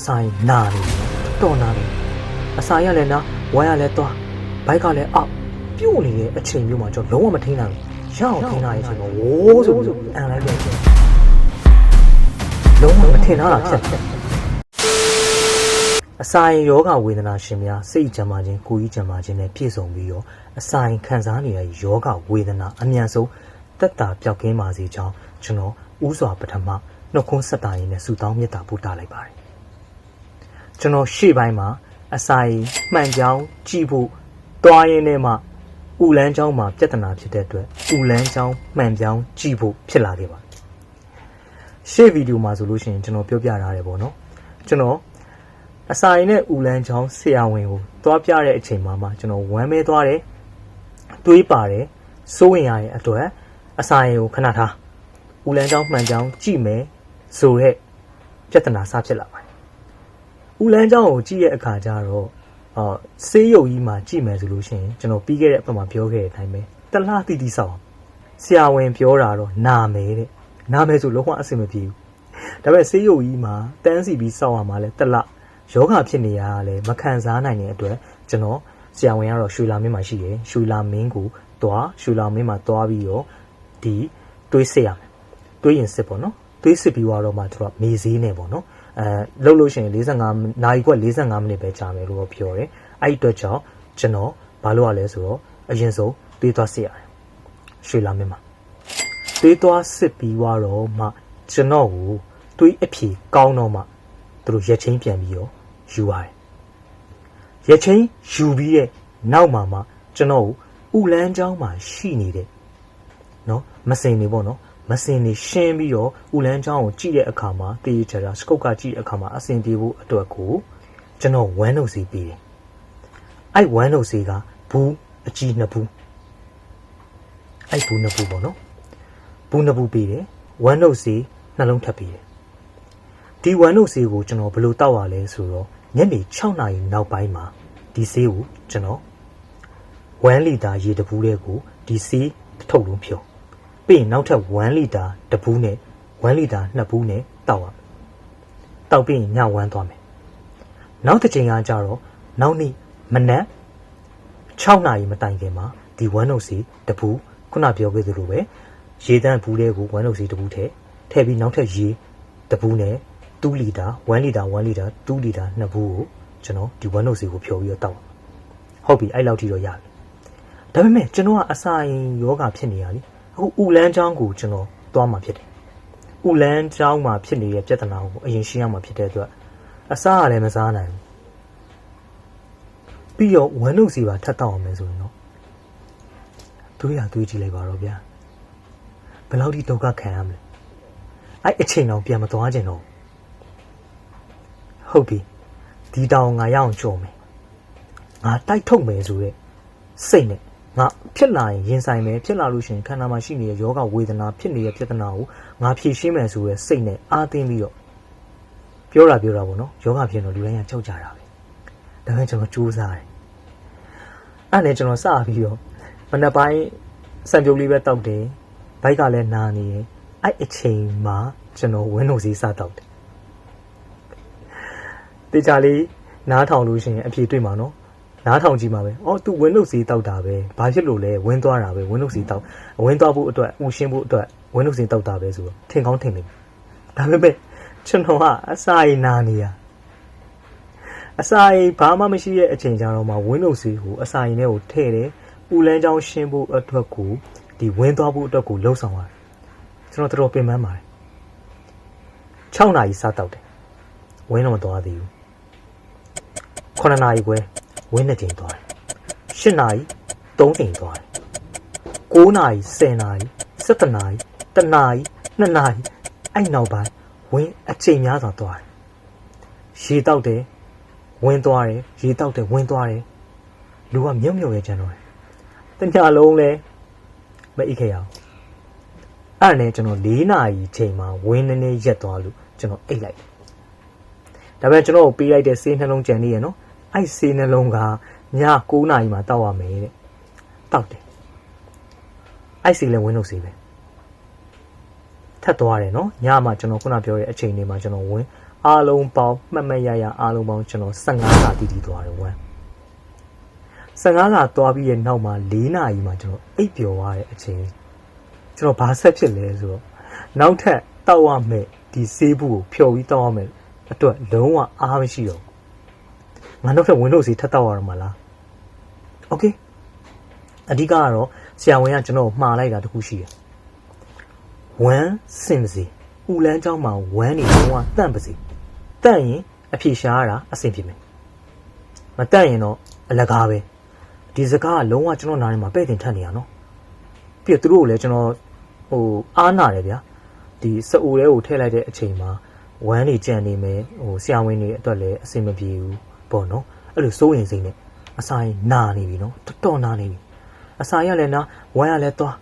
အစာရင်နာနေတယ်တော်နာနေအစာရလည်းနာဝမ်းရလည်းသွားဘိုက်ကလည်းအောက်ပြုတ်နေတဲ့အချိန်မျိုးမှာကျွန်တော်လုံးဝမထိန်းနိုင်ဘူးရအောင်ထိန်းနိုင်တဲ့အချိန်မှာဝိုးဆိုပြီးအန်လိုက်ပြန်တယ်လုံးဝမထင်တော့တာဖြစ်တယ်အစာရင်ယောဂဝေဒနာရှင်များစိတ်ကြမ်းမာခြင်းကိုယ်ကြီးကြမ်းမာခြင်းနဲ့ပြည့်စုံပြီးတော့အစာရင်ခံစားနေတဲ့ယောဂဝေဒနာအမြန်ဆုံးတက်တာပြောက်ကင်းပါစေကြောင်းကျွန်တော်ဥစွာပထမနှုတ်ခွန်းဆက်တာရင်းနဲ့ဆုတောင်းမေတ္တာပို့တာလိုက်ပါတယ် ကျွန်တော်ရှေ့ပိုင်းမှာအစာရင်မှန်ကြောင်းကြည့်ဖို့တွားရင်းနဲ့မှဥလန်းချောင်းမှာပြဿနာဖြစ်တဲ့အတွက်ဥလန်းချောင်းမှန်ပြောင်းကြည့်ဖို့ဖြစ်လာခဲ့ပါတယ်ရှေ့ဗီဒီယိုမှာဆိုလို့ရှိရင်ကျွန်တော်ပြောပြထားတယ်ပေါ့နော်ကျွန်တော်အစာရင်နဲ့ဦးလန်းချောင်းဆရာဝန်ကိုသွားပြတဲ့အချိန်မှာမှကျွန်တော်ဝမ်းမဲသွားတယ်တွေးပါတယ်စိုးရင်ရရဲ့အတွက်အစာရင်ကိုခဏထားဦးလန်းချောင်းမှန်ချောင်းကြည့်မယ်ဆိုတဲ့ပြဿနာစဖြစ်လာပါတယ် ဦးလန်းချောင်းကိုကြည့်ရဲ့အခါကျတော့အော်ဆေးရုံကြီးမှာကြည့်မယ်ဆိုလို့ရှိရင်ကျွန်တော်ပြီးခဲ့တဲ့အပတ်မှာပြောခဲ့တဲ့အတိုင်းပဲတလားတီတီဆောက်အောင်ဆရာဝန်ပြောတာတော့နာမယ်တဲ့နာမယ်ဆိုလုံးဝအဆင်မပြေဘူးဒါပေမဲ့ဆေးရုံကြီးမှာတန်းစီပြီးစောက်ရမှာလဲတလားယောဂဖြစ်နေရတာလည်းမခံစားနိုင်တဲ့အတွက်ကျွန်တော်ဆရာဝန်ကတော့ရွှေလာမင်းမှာရှိတယ်ရွှေလာမင်းကိုတွားရွှေလာမင်းမှာတွားပြီးတော့ဒီတွေးစစ်ရမယ်တွေးရင်စစ်ပေါ့နော်တွေးစစ်ပြီးတော့မှသူကမေဈေးနဲ့ပေါ့နော် အဲလှုပ်လို့ရှိရင်45နာရီကွက်45မိနစ်ပဲကြာမယ်လို့တော့ပြောတယ်အဲ့ဒီအတွက်ကြောင့်ကျွန်တော်ဘာလို့ရလဲဆိုတော့အရင်ဆုံးတွေးသွားစစ်ရတယ်ရွှေလာမင်းမှာတွေးသွားစစ်ပြီးတော့မှကျွန်တော်ကိုတွေးအဖြေကောင်းတော့မှသူတို့ရက်ချင်းပြန်ပြီးတော့ယူရတယ်။ရက်ချင်းယူပြီးရဲ့နောက်မှာမှကျွန်တော်ကိုဥလန်းချောင်းမှာရှိနေတဲ့နော်မစင်နေပေါ့နော် မစင်နေရှင်းပြီးတော့ဥလန်းချောင်းကိုကြည့်တဲ့အခါမှာတေးချာချာစကုတ်ကကြည့်တဲ့အခါမှာအစင်ပြေဖို့အတွက်ကိုကျွန်တော်ဝမ်းနှုတ်စီပြီးတယ်။အဲ့ဝမ်းနှုတ်စီကဘူးအကြီးနှစ်ဘူးအဲ့ဘူးနှစ်ဘူးပေါ့နော်ဘူးနှစ်ဘူးပြီးတယ်ဝမ်းနှုတ်စီနှလုံးထပ်ပြီးတယ်ဒီဝမ်တို့ဆေးကိုကျွန်တော်ဘယ်လိုတောက်ရလဲဆိုတော့ညနေ6နာရီနောက်ပိုင်းမှာဒီဆေးကိုကျွန်တော်1လီတာရေတပူးတဲ့ကိုဒီဆေးတစ်ထုပ်လုံးဖြုံ ပြီးရင်နောက်ထပ်1လီတာတပူးနဲ့1လီတာနှစ်ပူးနဲ့တောက်ရမယ်တောက်ပြီးရင်ညဝမ်းသွားမယ်နောက်တစ်ချိန်ကကြတော့နောက်နေ့မနက်6နာရီမတိုင်ခင်မှာဒီဝမ်းတို့ဆေးတပူးခုနပြောခဲ့သလိုပဲရေတန်းဘူးတဲ့ကိုဝမ်းတို့ဆေးတပူးထည့်ထည့်ပြီးနောက်ထပ်ရေတပူးနဲ့2လီတာ1လီတာ1လီတာ2လီတာနှစ်ဘူးကိုကျွန်တော်ဒီ1နှုတ်စီကိုဖြော်ပြီးတော့တောက်ပါဟုတ်ပြီအဲ့လောက်ထိတော့ရပြီဒါပေမဲ့ကျွန်တော်ကအစာရင်ယောဂဖြစ်နေရလी အခုဥလန်းချောင်းကိုကျွန်တော်သွားမှာဖြစ်တယ်ဥလန်းချောင်းမှာဖြစ်နေတဲ့ပြဿနာကိုအရင်ရှင်းရမှာဖြစ်တဲ့အတွက်အစာကလည်းမစားနိုင်ဘူးပြီးတော့1နှုတ်စီပါထပ်တောက်အောင်မယ်ဆိုရင်တော့တွေးရတွေးကြည့်လိုက်ပါတော့ဗျာဘယ်လောက်ထိဒုက္ခခံရမလဲအဲ့အချိန်တော့ပြန်မသွားကြတော့ဘူးဟုတ်ပြီဒီတောင်ငါရအောင်ကြော်မယ်ငါတိုက်ထုတ်မယ်ဆိုတဲ့စိတ်နဲ့ ငါဖြစ်လာရင်ရင်ဆိုင်မယ်ဖြစ်လာလို့ရှိရင်ခန္ဓာမှာရှိနေတဲ့ယောဂဝေဒနာဖြစ်နေတဲ့ပြဿနာကိုငါဖြေရှင်းမယ်ဆိုတဲ့စိတ်နဲ့အားသိပြီးတော့ပြောတာပြောတာပေါ့နော်ယောဂဖြစ်တော့လူတိုင်းကကြောက်ကြတာပဲဒါပေမဲ့ကျွန်တော်စူးစမ်းတယ်အဲ့နဲ့ကျွန်တော်စပြီးတော့မနက်ပိုင်းစံပြုတ်လေးပဲတောက်တယ်ဘိုက်ကလည်းနာနေတယ်အဲ့အချိန်မှာကျွန်တော်ဝင်းလို့စီစတောက်တယ်တေချာလေးနားထောင်လို့ရှိရင်အဖြေတွေ့မှာနော် နားထောင်ကြည့်မှာပဲအော် तू ဝင်းလို့စီတောက်တာပဲဘာဖြစ်လို့လဲဝင်းသွားတာပဲဝင်းလို့စီတောက်ဝင်းသွားဖို့အတွက်ဥရှင်းဖို့အတွက်ဝင်းလို့စီတောက်တာပဲဆိုတော့ထင်ကောင်းထင်နေဒါပေမဲ့ကျွန်တော်ကအစာရည်နာနေရအစာရည်ဘာမှမရှိတဲ့အချိန်ကြတော့မှဝင်းလို့စီကိုအစာရည်နဲ့ကိုထည့်တယ်ဥလန်းချောင်းရှင်းဖို့အတွက်ကိုဒီဝင်းသွားဖို့အတွက်ကိုလှုပ်ဆောင်ရတယ်ကျွန်တော်တော်တော်ပင်ပန်းပါတယ်6နာရီစတောက်တယ်ဝင်းတော့မသွားသေးဘူး9နာရီခွဲ ဝင်းနှစ်ချိန်သွားတယ်10နာရီ3ချိန်သွားတယ်9နာရီ10နာရီ17နာရီ1နာရီ2နာရီအဲ့နောက်ပိုင်းဝင်းအချိန်များစွာသွားတယ်ရေတောက်တယ်ဝင်းသွားတယ်ရေတောက်တယ်ဝင်းသွားတယ်လူကမြုပ်မြုပ်ရဲ့ကျန်တော့တယ်တညလုံးလဲမအိပ်ခဲ့ရအောင်အဲ့ဒါနဲ့ကျွန်တော်4နာရီချိန်မှာဝင်းနည်းနည်းရက်သွားလို့ကျွန်တော်အိပ်လိုက်တယ်ဒါပေမဲ့ကျွန်တော်ကိုပေးလိုက်တဲ့ဆေးနှလုံးကြံနေရနော် အဲ့ဆေးနှလုံးကည9နာရီမှာတောက်ရမယ်တဲ့တောက်တယ်အဲ့ဆေးလည်းဝင်းလို့ဆေးပဲထပ်သွားတယ်နော်ညမှာကျွန်တော်ခုနပြောတဲ့အချိန်လေးမှာကျွန်တော်ဝင်းအားလုံးပေါင်းမှတ်မှတ်ရရအားလုံးပေါင်းကျွန်တော်15စာတည်တည်သွားတယ်ဝမ်း15စာသွားပြီးရဲ့နောက်မှာ4နာရီမှာကျွန်တော်အိပ်ပျော်သွားတဲ့အချိန်ကျွန်တော်ဘာဆက်ဖြစ်လဲဆိုတော့နောက်ထပ်တောက်ရမယ်ဒီဆေးဘူးကိုဖျော်ပြီးတောက်ရမယ်အတွက်လုံးဝအားမရှိတော့ဘူး ငါနောက်ထပ်ဝင်လို့စီထပ်တောက်ရမှာလားโอเคအဓိကကတော့ဆရာဝန်ကကျွန်တော်ကိုမှားလိုက်တာတခုရှိတယ်ဝမ်းစင်ပါစေဥလန်းเจ้าမှာဝမ်းနေလုံးဝတန့်ပါစေတန့်ရင်အဖြေရှားရတာအဆင်ပြေမယ်မတန့်ရင်တော့အလကားပဲဒီစကားကလုံးဝကျွန်တော်နားထဲမှာပဲ့တင်ထက်နေရနော်ပြီးတော့သူတို့ကိုလည်းကျွန်တော်ဟိုအားနာတယ်ဗျာဒီစအိုထဲကိုထည့်လိုက်တဲ့အချိန်မှာဝမ်းနေကြံနေမယ်ဟိုဆရာဝန်တွေအတွက်လည်းအဆင်မပြေဘူး ပေါ့နော်အဲ့လိုစိုးရင်စိမ့်နဲ့အစာရင်နာနေပြီနော်တော်တော်နာနေပြီအစာရလည်းနာဝမ်းရလည်းသွား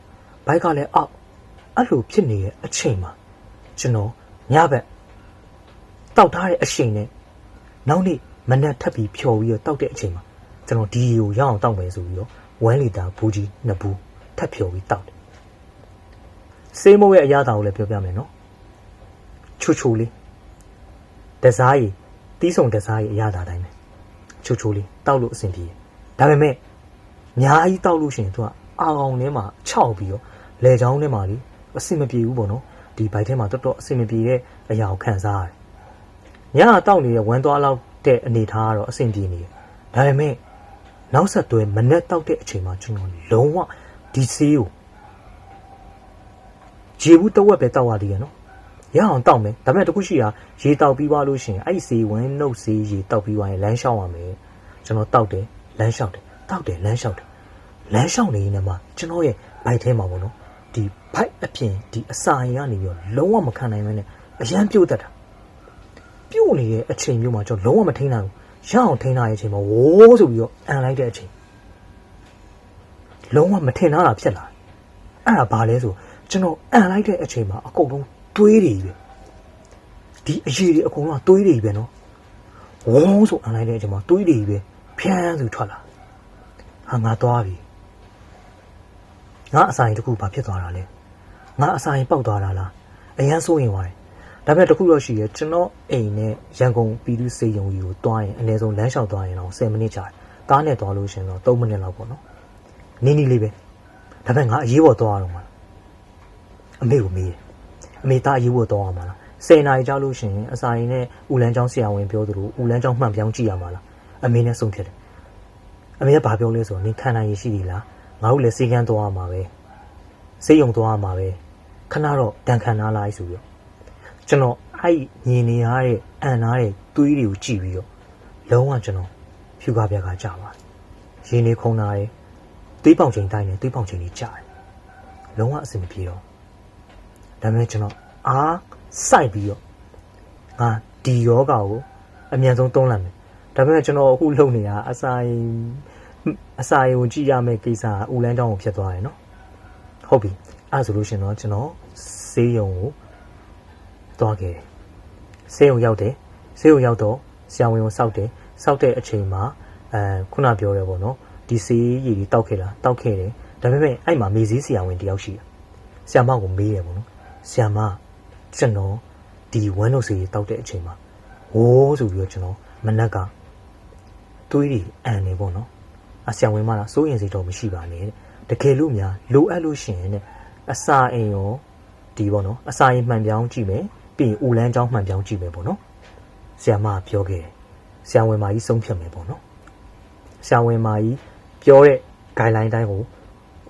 ဘိုက်ကလည်းအောက်အဲ့လိုဖြစ်နေတဲ့အချိန်မှာကျွန်တော်ညဘက်တောက်ထားတဲ့အချိန်နဲ့နောက်နေ့မနက်ထပ်ပြီးဖြော်ပြီးတော့တောက်တဲ့အချိန်မှာကျွန်တော်ဒီရီကိုရအောင်တောက်မယ်ဆိုပြီးတော့ဝမ်းလီတာဘူးကြီးနှစ်ဘူးထပ်ဖြော်ပြီးတောက်တယ်စေးမိုးရဲ့အရာတော်ကိုလည်းပြောပြမယ်နော်ချူချူလေးတစားရီတီးဆုံတစားရီအရာတော်တိုင်းပဲ ချူချူလေးတောက်လို့အဆင်ပြေတယ်ဒါပေမဲ့အများကြီးတောက်လို့ရှိရင်သူကအာကောင်ထဲမှာခြောက်ပြီးတော့လေချောင်းထဲမှာလေအဆင်မပြေဘူးပေါ့နော်ဒီဘိုက်ထဲမှာတော်တော်အဆင်မပြေတဲ့အရာကိုခံစားရတယ်ညကတောက်နေတဲ့ဝမ်းသွားလောက်တဲ့အနေထားကတော့အဆင်ပြေနေတယ်ဒါပေမဲ့နောက်ဆက်တွဲမနဲ့တောက်တဲ့အချိန်မှာကျွန်တော်လုံးဝဒီဆေးကိုရေဘူးတဝက်ပဲတောက်ရသေးတယ်နော် ရအောင်တောက်မယ်ဒါပေမဲ့တခုရှိတာရေတောက်ပြီးသွားလို့ရှိရင်အဲ့ဒီဆေးဝမ်းနှုတ်ဆေးရေတောက်ပြီးသွားရင်လမ်းလျှောက်ရမယ်ကျွန်တော်တောက်တယ်လမ်းလျှောက်တယ်တောက်တယ်လမ်းလျှောက်တယ်လမ်းလျှောက်နေရင်မှကျွန်တော်ရဲ့ဘိုက်ထဲမှာပေါ့နော်ဒီဘိုက်အပြင်ဒီအစာရင်ကနေပြီးတော့လုံးဝမခံနိုင်မနဲ့အရန်ပြုတ်တတ်တာပြုတ်နေတဲ့အချိန်မျိုးမှာကျွန်တော်လုံးဝမထိန်းနိုင်ဘူးရအောင်ထိန်းထားတဲ့အချိန်မှာဝိုးဆိုပြီးတော့အန်လိုက်တဲ့အချိန်လုံးဝမထင်ထားတာဖြစ်လာအဲ့ဒါဘာလဲဆိုကျွန်တော်အန်လိုက်တဲ့အချိန်မှာအကုန်လုံး တွေးတွေပဲဒီအရေးတွေအကုန်လုံးကတွေးတွေပဲနော်ဝုန်းဆိုအန်လိုက်တဲ့အချိန်မှာတွေးတွေပဲဖျန်းဆိုထွက်လာဟာငါသွားပြီငါအစာရင်တစ်ခုဘာဖြစ်သွားတာလဲငါအစာရင်ပေါက်သွားတာလားအရန်စိုးရင်သွားတယ်ဒါပေမဲ့တခုတော့ရှိရဲကျွန်တော်အိမ်နဲ့ရန်ကုန်ပြည်သူစေယုံကြီးကိုတွားရင်အနည်းဆုံးလမ်းလျှောက်သွားရင်တော့10မိနစ်ကြာတယ်ကားနဲ့သွားလို့ရှင်တော့3မိနစ်လောက်ပေါ့နော်နင်းနီးလေးပဲဒါပေမဲ့ငါအရေးပေါ်သွားရတော့မှာအမေကိုမေးတယ် အမေသားအရေးပေါ်သွားရမှာလား10နာရီကြာလို့ရှင်အစာရင်နဲ့ဦးလန်းချောင်းဆရာဝန်ပြောသလိုဦးလန်းချောင်းမှန်ပြောင်းကြည့်ရမှာလားအမေနဲ့ဆုံးဖြတ်တယ်အမေကဘာပြောလဲဆိုတော့နင်ခံနိုင်ရရှိသေးလားငါတို့လည်းစေကန်းသွားရမှာပဲစေယုံသွားရမှာပဲခဏတော့တန်ခံနာလိုက်ဆိုပြီးတော့ကျွန်တော်အဲ့ညင်နေရတဲ့အန်နာတဲ့သွေးတွေကိုကြည့်ပြီးတော့လုံးဝကျွန်တော်ဖြူကားပြားကကြာပါတယ်ရင်းနေခုံနာတယ်သွေးပေါင်ချိန်တိုင်းနဲ့သွေးပေါင်ချိန်ကြီးကြာတယ်လုံးဝအဆင်မပြေတော့ ဒါပေမဲ့ကျွန်တော်အားစိုက်ပြီးတော့ငါဒီယောဂါကိုအမြန်ဆုံးသုံးလိုက်မယ်ဒါပေမဲ့ကျွန်တော်အခုလုပ်နေတာအစာရင်အစာရင်ကိုကြည့်ရမယ့်ကိစ္စကဦးလန်းတောင်းကိုဖြစ်သွားတယ်နော်ဟုတ်ပြီအဲ့ဆိုလို့ရှင်တော့ကျွန်တော်ဆေးရုံကိုသွားခဲ့တယ်ဆေးရုံရောက်တယ်ဆေးရုံရောက်တော့ဆရာဝန်ကိုစောက်တယ်စောက်တဲ့အချိန်မှာအဲခုနပြောရဲပေါ့နော်ဒီဆေးရည်တွေတောက်ခဲ့လားတောက်ခဲ့တယ်ဒါပေမဲ့အဲ့မှာမေစည်းဆရာဝန်တယောက်ရှိတယ်ဆရာမကိုမေးတယ်ပေါ့နော် ဆရာမကျွန်တော်ဒီဝမ်းတို့ဆေးတောက်တဲ့အချိန်မှာဟိုးဆိုပြီးတော့ကျွန်တော်မနက်ကသွေးတွေအန်နေပေါ့နော်အဆရာဝန်မလားစိုးရင်စိတ်တော့မရှိပါနဲ့တကယ်လို့များလိုအပ်လို့ရှိရင်တဲ့အစာအိမ်ရောဒီပေါ့နော်အစာရင်မှန်ပြောင်းကြည့်မယ်ပြီးရင်ဦးလန်းချောင်းမှန်ပြောင်းကြည့်မယ်ပေါ့နော်ဆရာမပြောခဲ့တယ်ဆရာဝန်မကြီးဆုံးဖြတ်မယ်ပေါ့နော်ဆရာဝန်မကြီးပြောတဲ့ guideline တိုင်းကို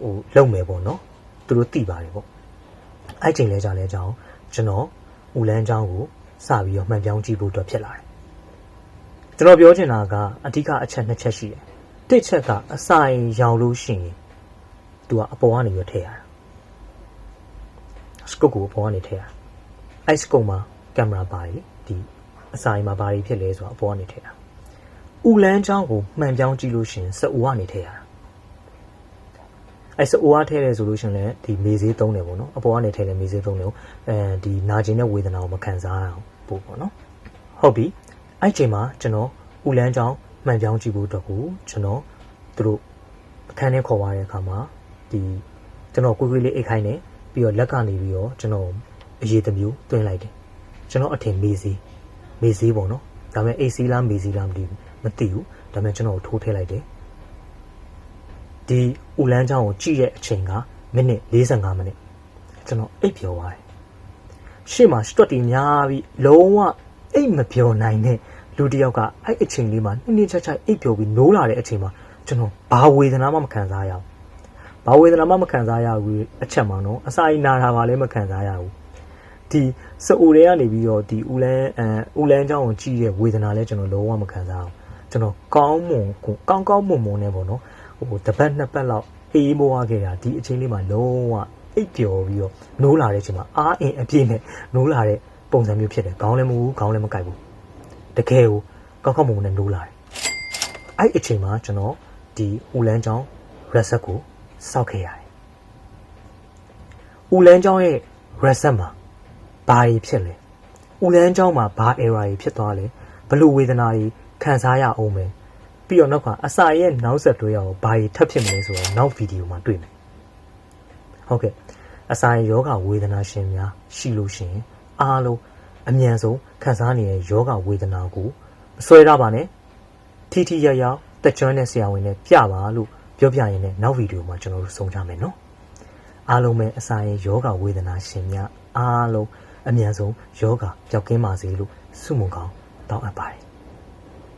ဟိုလုပ်မယ်ပေါ့နော်သူတို့သိပါတယ်ပေါ့ အဲ့ချိန်လဲကြလဲကြောင်းကျွန်တော်ဦးလန်းချောင်းကိုစပြီးတော့မှန်ပြောင်းကြည့်ဖို့အတွက်ဖြစ်လာတယ်ကျွန်တော်ပြောချင်တာကအဓိကအချက်နှစ်ချက်ရှိတယ်တစ်ချက်ကအစာရင်ရောင်လို့ရှိရင်သူကအပေါ်ကနေရထည့်ရတာစကုတ်ကိုအပေါ်ကနေထည့်ရအဲ့စကုတ်မှာကင်မရာပါတယ်ဒီအစာရင်မှာဘာတွေဖြစ်လဲဆိုတော့အပေါ်ကနေထည့်ရဥလန်းချောင်းကိုမှန်ပြောင်းကြည့်လို့ရှိရင်စအိုကနေထည့်ရတာ အဲ့စအိုအားထည့်ရဲဆိုလို့ရှိရင်လည်းဒီမေဈေးသုံးတယ်ပေါ့နော်အပေါ်ကနေထည့်လဲမေဈေးသုံးတယ်အဲဒီနာကျင်တဲ့ဝေဒနာကိုမခံစားရအောင်ပို့ပေါ့နော်ဟုတ်ပြီအဲ့ချိန်မှာကျွန်တော်ဥလန်းချောင်းမှန်ပြောင်းကြည့်ဖို့အတွက်ကိုကျွန်တော်သူတို့အခန်းထဲခေါ်သွားတဲ့အခါမှာဒီကျွန်တော်ကိုယ်ကိုယ်လေးအိတ်ခိုင်းနေပြီးတော့လက်ကနေပြီးတော့ကျွန်တော်အရေးတစ်မျိုးတွင်းလိုက်တယ်ကျွန်တော်အထင်မေးစီမေဈေးပေါ့နော်ဒါပေမဲ့ AC လားမေဈေးလားမသိဘူးမသိဘူးဒါပေမဲ့ကျွန်တော်ထိုးထည့်လိုက်တယ် ဒီဦးလန်းချောင်းကိုကြည့်တဲ့အချိန်ကမိနစ်45မိနစ်ကျွန်တော်အိပ်ပျော်သွားတယ်ရှေ့မှာစတွတ်တီများပြီးလုံးဝအိပ်မပျော်နိုင်တဲ့လူတစ်ယောက်ကအဲ့အချိန်လေးမှာနှစ်နှစ်ချက်ချက်အိပ်ပျော်ပြီးနိုးလာတဲ့အချိန်မှာကျွန်တော်ဘာဝေဒနာမှမခံစားရဘူးဘာဝေဒနာမှမခံစားရဘူးအချက်မှာနော်အစာအိနာတာပါလည်းမခံစားရဘူးဒီစအိုတွေကနေပြီးတော့ဒီဦးလန်းအဲဦးလန်းချောင်းကိုကြည့်တဲ့ဝေဒနာလည်းကျွန်တော်လုံးဝမခံစားအောင်ကျွန်တော်ကောင်းမွန်ကိုကောင်းကောင်းမွန်မွန်နဲ့ပေါ့နော် ဟိုတစ်ပတ်နှစ်ပတ်လောက်အေးမိုးရခဲ့တာဒီအချိန်လေးမှာလုံးဝအိပ်ပျော်ပြီးတော့နိုးလာတဲ့အချိန်မှာအားအင်အပြည့်နဲ့နိုးလာတဲ့ပုံစံမျိုးဖြစ်တယ်ခေါင်းလည်းမဟုတ်ဘူးခေါင်းလည်းမကိုက်ဘူးတကယ်ကိုကောက်ကောက်မွန်မွန်နဲ့နိုးလာတယ်အဲ့အချိန်မှာကျွန်တော်ဒီဦးလန်းချောင်းရက်ဆက်ကိုစောက်ခဲ့ရတယ်ဦးလန်းချောင်းရဲ့ရက်ဆက်မှာဘာတွေဖြစ်လဲဦးလန်းချောင်းမှာဘာ error တွေဖြစ်သွားလဲဘလို့ဝေဒနာတွေခံစားရအောင်မယ် ပြီးတော့နောက်ကအစာရဲ့နောက်ဆက်တွဲရအောင်ဘာတွေထပ်ဖြစ်မလဲဆိုတော့နောက်ဗီဒီယိုမှာတွေ့မယ်ဟုတ်ကဲ့အစာရဲ့ယောဂဝေဒနာရှင်များရှိလို့ရှိရင်အားလုံးအမြန်ဆုံးခံစားနေတဲ့ယောဂဝေဒနာကိုမဆွဲရပါနဲ့ထိထိရရတက်ကျွမ်းတဲ့ဆရာဝန်နဲ့ပြပါလို့ပြောပြရင်လည်းနောက်ဗီဒီယိုမှာကျွန်တော်တို့ဆုံးကြမယ်နော်အားလုံးပဲအစာရဲ့ယောဂဝေဒနာရှင်များအားလုံးအမြန်ဆုံးယောဂပျောက်ကင်းပါစေလို့ဆုမွန်ကောင်းတောင်းအပ်ပါတယ်